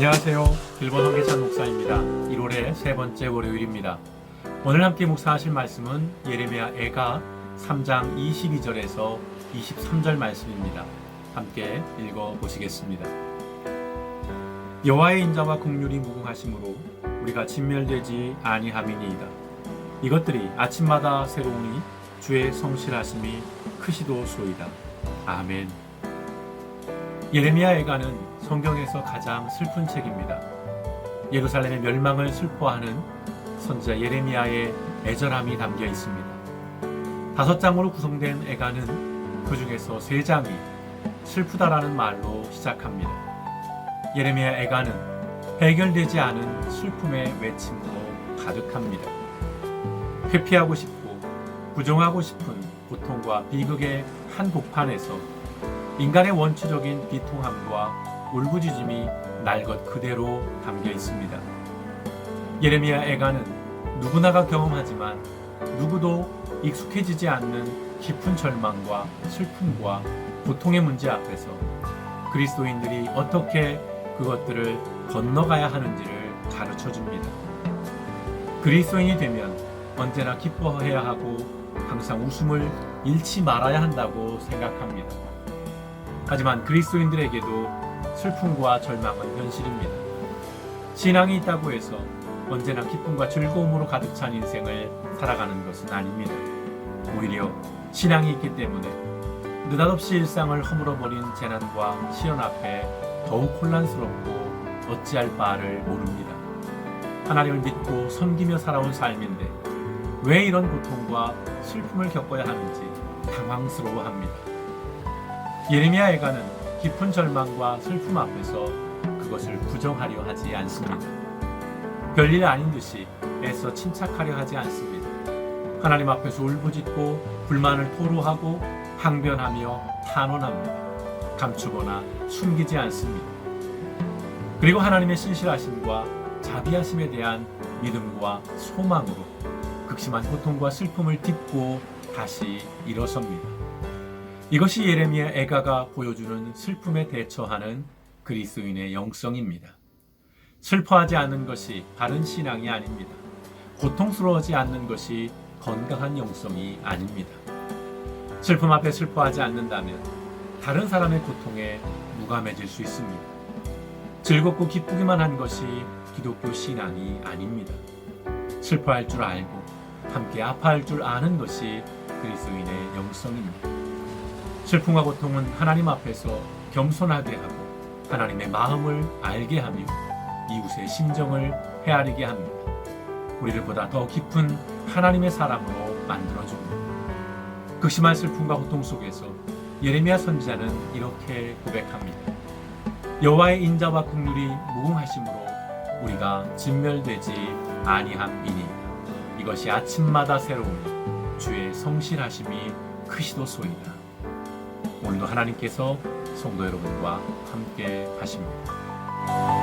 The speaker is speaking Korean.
안녕하세요. 일본 황계찬 목사입니다. 1월의 세 번째 월요일입니다. 오늘 함께 묵상하실 말씀은 예레미야 애가 3장 22절에서 23절 말씀입니다. 함께 읽어 보시겠습니다. 여호와의 인자와 국률이 무궁하심으로 우리가 진멸되지 아니함이니이다. 이것들이 아침마다 새로우니 주의 성실하심이 크시도소이다. 아멘. 예레미야 애가는 성경에서 가장 슬픈 책입니다. 예루살렘의 멸망을 슬퍼하는 선지자 예레미야의 애절함이 담겨 있습니다. 다섯 장으로 구성된 애가는 그 중에서 세 장이 슬프다라는 말로 시작합니다. 예레미야 애가는 해결되지 않은 슬픔의 외침으로 가득합니다. 회피하고 싶고 부정하고 싶은 고통과 비극의 한 복판에서 인간의 원초적인 비통함과 울부짖음이 날 것 그대로 담겨 있습니다. 예레미야 애가는 누구나가 경험하지만 누구도 익숙해지지 않는 깊은 절망과 슬픔과 고통의 문제 앞에서 그리스도인들이 어떻게 그것들을 건너가야 하는지를 가르쳐 줍니다. 그리스도인이 되면 언제나 기뻐해야 하고 항상 웃음을 잃지 말아야 한다고 생각합니다. 하지만 그리스도인들에게도 슬픔과 절망은 현실입니다. 신앙이 있다고 해서 언제나 기쁨과 즐거움으로 가득 찬 인생을 살아가는 것은 아닙니다. 오히려 신앙이 있기 때문에 느닷없이 일상을 허물어버린 재난과 시련 앞에 더욱 혼란스럽고 어찌할 바를 모릅니다. 하나님을 믿고 섬기며 살아온 삶인데 왜 이런 고통과 슬픔을 겪어야 하는지 당황스러워합니다. 예레미야 애가는 깊은 절망과 슬픔 앞에서 그것을 부정하려 하지 않습니다. 별일 아닌 듯이 애써 침착하려 하지 않습니다. 하나님 앞에서 울부짖고 불만을 토로하고 항변하며 탄원합니다. 감추거나 숨기지 않습니다. 그리고 하나님의 신실하심과 자비하심에 대한 믿음과 소망으로 극심한 고통과 슬픔을 딛고 다시 일어섭니다. 이것이 예레미야 애가가 보여주는 슬픔에 대처하는 그리스도인의 영성입니다. 슬퍼하지 않는 것이 바른 신앙이 아닙니다. 고통스러워하지 않는 것이 건강한 영성이 아닙니다. 슬픔 앞에 슬퍼하지 않는다면 다른 사람의 고통에 무감해질 수 있습니다. 즐겁고 기쁘기만 한 것이 기독교 신앙이 아닙니다. 슬퍼할 줄 알고 함께 아파할 줄 아는 것이 그리스도인의 영성입니다. 슬픔과 고통은 하나님 앞에서 겸손하게 하고 하나님의 마음을 알게 하며 이웃의 심정을 헤아리게 합니다. 우리를 보다 더 깊은 하나님의 사람으로 만들어줍니다. 극심한 슬픔과 고통 속에서 예레미야 선지자는 이렇게 고백합니다. 여호와의 인자와 국률이 무궁하심으로 우리가 진멸되지 아니함이니 이것이 아침마다 새로우니 주의 성실하심이 크시도소이다. 오늘도 하나님께서 성도 여러분과 함께 하십니다.